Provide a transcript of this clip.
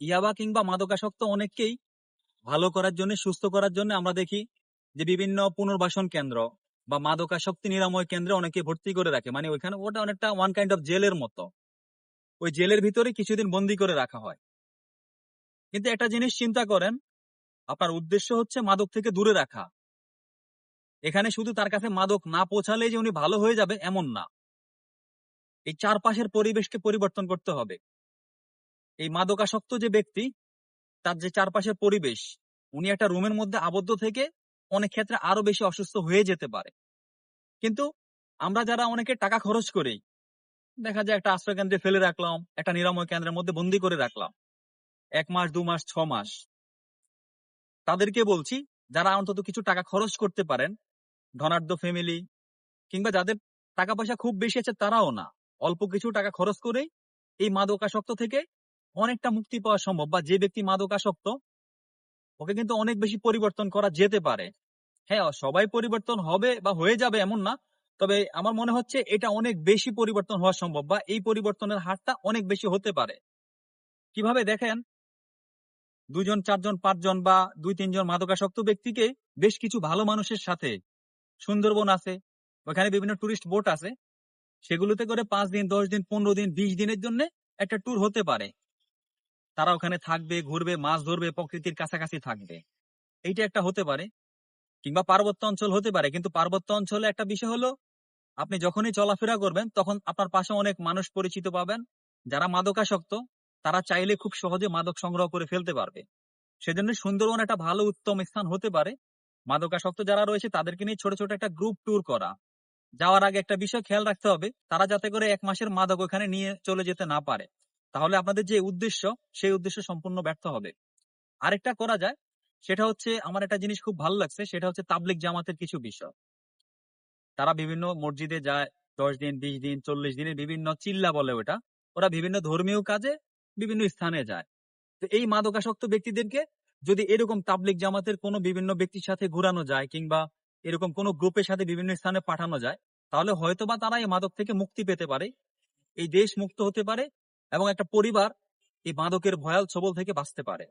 ইয়াবা কিংবা মাদকাসক্ত অনেককেই ভালো করার জন্য, সুস্থ করার জন্য আমরা দেখি যে বিভিন্ন পুনর্বাসন কেন্দ্র বা মাদকাসক্তি নিরাময় কেন্দ্রে অনেকে ভর্তি করে রাখে। মানে ওইখানে ওটা অনেকটা ওয়ান কাইন্ড অফ জেলের মতো। ওই জেলের ভিতরে কিছুদিন বন্দি করে রাখা হয়। কিন্তু একটা জিনিস চিন্তা করেন, আপনার উদ্দেশ্য হচ্ছে মাদক থেকে দূরে রাখা। এখানে শুধু তার কাছে মাদক না পৌঁছালে যে উনি ভালো হয়ে যাবে এমন না। এই চারপাশের পরিবেশকে পরিবর্তন করতে হবে। এই মাদকাসক্ত যে ব্যক্তি, তার যে চারপাশের পরিবেশ, উনি একটা রুমের মধ্যে আবদ্ধ থেকে অনেক ক্ষেত্রে আরও বেশি অসুস্থ হয়ে যেতে পারে। কিন্তু আমরা যারা অনেকে টাকা খরচ করি, দেখা যায় একটা আশ্রয় কেন্দ্রে ফেলে রাখলাম, একটা নিরাময় কেন্দ্রের মধ্যে বন্দি করে রাখলাম, এক মাস, দু মাস, ছ মাস। তাদেরকে বলছি, যারা অন্তত কিছু টাকা খরচ করতে পারেন, ধনাঢ্য ফ্যামিলি, কিংবা যাদের টাকা পয়সা খুব বেশি আছে তারাও না, অল্প কিছু টাকা খরচ করেই এই মাদকাসক্ত থেকে অনেকটা মুক্তি পাওয়া সম্ভব বা যে ব্যক্তি মাদকাসক্ত, ওকে কিন্তু অনেক বেশি পরিবর্তন করা যেতে পারে। হ্যাঁ সবাই পরিবর্তন হবে বা হয়ে যাবে এমন না, তবে আমার মনে হচ্ছে এটা অনেক বেশি পরিবর্তন হওয়া সম্ভব বা এই পরিবর্তনের হারটা অনেক বেশি হতে পারে। কীভাবে দেখেন? দুজন, চারজন, পাঁচজন বা দুই, তিনজন মাদকাসক্ত ব্যক্তিকে বেশ কিছু ভালো মানুষের সাথে সুন্দরবন আছে, ওখানে বিভিন্ন টুরিস্ট বোট আছে, সেগুলোতে করে পাঁচ দিন, দশ দিন, পনেরো দিন, বিশ দিনের জন্য একটা ট্যুর হতে পারে। তারা ওখানে থাকবে, ঘুরবে, মাছ ধরবে, প্রকৃতির কাছাকাছি থাকবে। এইটা একটা হতে পারে কিংবা পার্বত্য অঞ্চল হতে পারে, কিন্তু পার্বত্য অঞ্চলে একটা বিষয় হলো, আপনি যখনই চলাফেরা করবেন, তখন আপনার পাশে অনেক মানুষ পরিচিত পাবেন, যারা মাদকাসক্ত, তারা চাইলে খুব সহজে মাদক সংগ্রহ করে ফেলতে পারবে। সেজন্য সুন্দরবন একটা ভালো উত্তম স্থান হতে পারে। মাদকাসক্ত যারা রয়েছে, তাদেরকে নিয়ে ছোট ছোট একটা গ্রুপ ট্যুর করা। যাওয়ার আগে একটা বিষয় খেয়াল রাখতে হবে, তারা যাতে করে এক মাসের মাদক ওখানে নিয়ে চলে যেতে না পারে। তাহলে আপনাদের যে উদ্দেশ্য, সেই উদ্দেশ্য সম্পূর্ণ ব্যর্থ হবে। আরেকটা করা যায়, সেটা হচ্ছে আমার একটা জিনিস খুব ভালো লাগছে, সেটা হচ্ছে তাবলিক জামাতের কিছু বিষয়। তারা বিভিন্ন মসজিদে যায়, দশ দিন, বিশ দিন, চল্লিশ দিনের বিভিন্ন চিল্লা বলে ওটা। ওরা বিভিন্ন ধর্মীয় কাজে বিভিন্ন স্থানে যায়। তো এই মাদকাসক্ত ব্যক্তিদেরকে যদি এরকম তাবলিক জামাতের কোনো বিভিন্ন ব্যক্তির সাথে ঘুরানো যায় কিংবা এরকম কোনো গ্রুপের সাথে বিভিন্ন স্থানে পাঠানো যায়, তাহলে হয়তোবা তারা এই মাদক থেকে মুক্তি পেতে পারে। এই দেশ মুক্ত হতে পারে এবং একটা পরিবার এই মাদকের ভয়াল ছবল থেকে বাঁচতে পারে।